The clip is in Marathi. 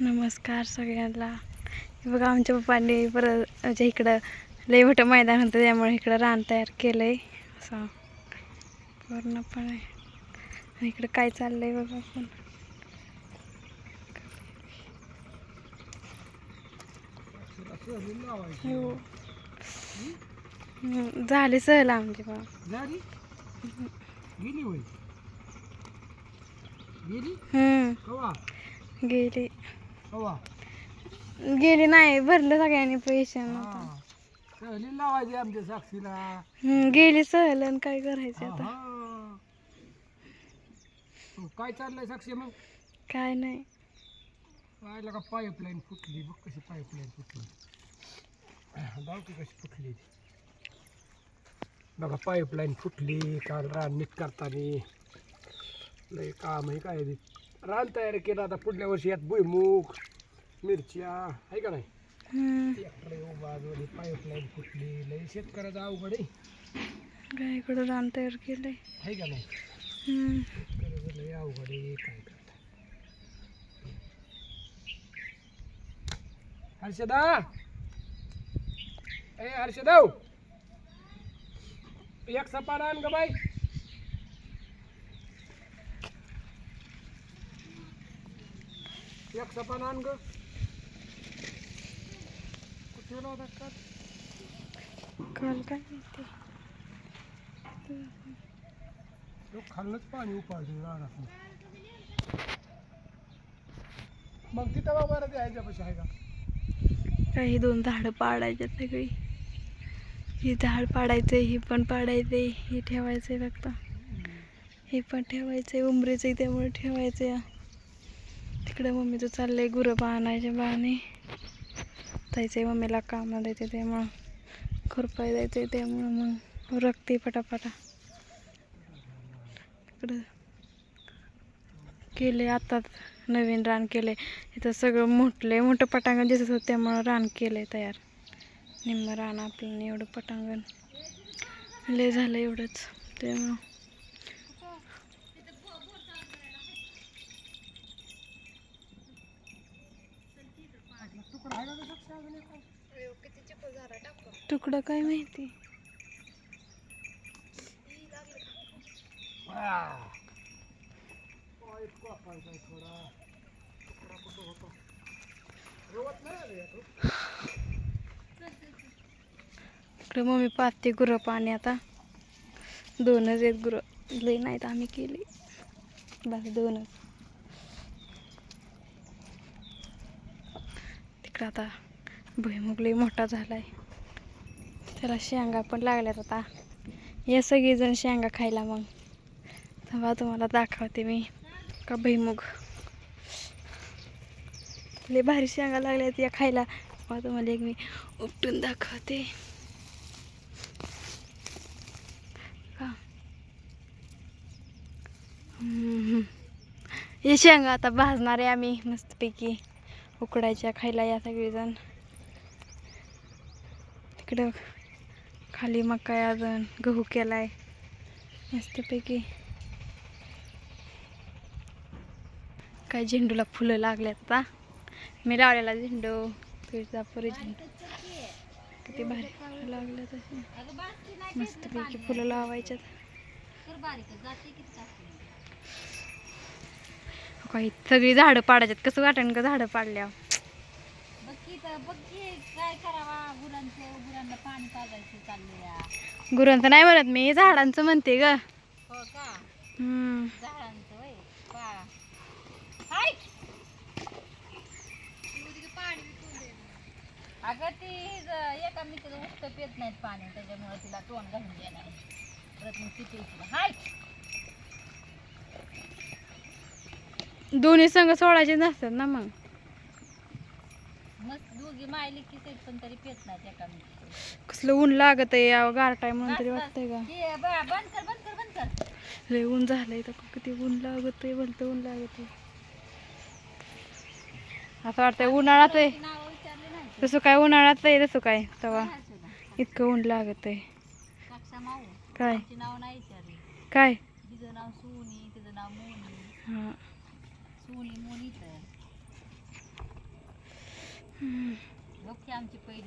नमस्कार सगळ्यांना. बघा आमच्या पप्पांनी परत म्हणजे इकडं लई मोठं मैदान होतं त्यामुळे इकडं रान तयार केलं आहे असं पूर्णपणे. इकडं काय चाललंय बघा आपण. हो. झाली सहल आमची बा झाली? गेली. गेली नाही भरलं सगळ्यांनी पैसे. सहली लावायची आमच्या साक्षीला. हम्म, गेली सहल आणि काय करायचं आता. मग काय चाललंय साक्षी मग? काय नाही. पाहिलं का पाईपलाईन फुटली बघ कशी पाईपलाईन फुटली. धावती कशी फुटली. ती. बघा पाईपलाईन फुटली काल रान नीट करताना. लय काम आहे काय ते. रान तयार केलं आता पुढल्या वर्षी यात भुईमुग मिरच्या आहे का नाही? ट्रॅक्टर उभा जोडी पाईपलाईन फुटली लय शेतकऱ्याचं अवघड आहे. रान तयार केलंय. आहे का नाही? हम्म, शेतकऱ्याचं अवघड आहे काय करता? हर्षदा? ए हर्षदाव! एक सपान आण ग बाई. एक सपान आण ग कुठे होता काल? काय तो खाल्लंच पाणी उपाळतो रानात मग तिथं बाबा ते ह्याच्यापाशी आहे का काही दोन झाडं पाडायचे सगळी. ही झाड पाडायचंय ही पण पाडायचंय हे ठेवायचंय फक्त. हे पण ठेवायचंय उमरीचंय त्यामुळे ठेवायचंय. तिकडे मम्मीचं चाललंय गुरं बांधायचे बाणे. जायचंय मम्मीला कामाला द्यायचे त्यामुळं खुरपाय जायचंय त्यामुळं मग रक्ती पटापटा. तिकडं केले आताच नवीन रान केले. इथं सगळं मोठले मोठं पटांगण दिसत होतं त्यामुळं रान केलंय तयार. निम्म रान आपलं एवढं पटांगण. लय झालं एवढंच. त्यामुळं तुकडं आहे का गं साक्षी अजून एक? तुकडं काय माहिती आ. पाईप कापायचा आहे थोडा तुकडा कुठं होता रवत तुकडं काय माहिती? इकडे मम्मी पाहते गुरं पाणी आता. दोनच आहेत गुरं. लई नाहीत आम्ही केली. बस दोनच. इकडं आता भुईमुग लई मोठा झाला आहे त्याला शेंगा पण लागल्यात आता. या सगळीजण शेंगा खायला मग. तेव्हा तुम्हाला दाखवते मी का भुईमुग. लई भारी शेंगा लागल्यात या खायला. तेव्हा तुम्हाला एक मी उपटून दाखवते. का? हे शेंगा आता भाजणार आहे आम्ही मस्तपैकी. उकडायच्या खायला या सगळेजण. तिकडं खाली मका अजून गहू केलाय. मस्तपैकी. काय झेंडूला फुलं लागल्यात आता? मी लावलेला झेंडू तुळजापुरी झेंडू. किती भारी फुलं लागले तसे. मस्तपैकी फुलं लावायच्यात. काही सगळी झाडं पाडायच्यात. कसं वाटेल का झाडं करावा. गुरांचे नाही म्हणत मी झाडांचं म्हणते ग. हो अगं ती एका मित्र उठतं पेत नाहीत पाणी त्याच्यामुळे तिला तोंड घालून देणार. परत मग हाय! दोन्ही संघ सोडायचे नसतात ना मग. मस्त दोघी मायली की ते पण तरी पेत नाहीत एका मित्र कसलं ऊन लागत आहे यावं गारटाय म्हणून तरी वाटतंय का? बंद कर बंद कर बंद कर. लय ऊन झालंय तर किती ऊन लागत आहे भलतं ऊन लागत आहे. असं वाटतंय उन्हाळ्यात आहे. नाव विचारले नाही. तसं काय उन्हाळ्यात आहे तसं काय. सुद्धा. इतकं ऊन लागत आहे. माऊ काय? तिचे नाव नाही विचारले. काय? तिचं नाव सोनी तिचं नाव मोनी. हां. सोनी मोनीच आहे. आमची पहिली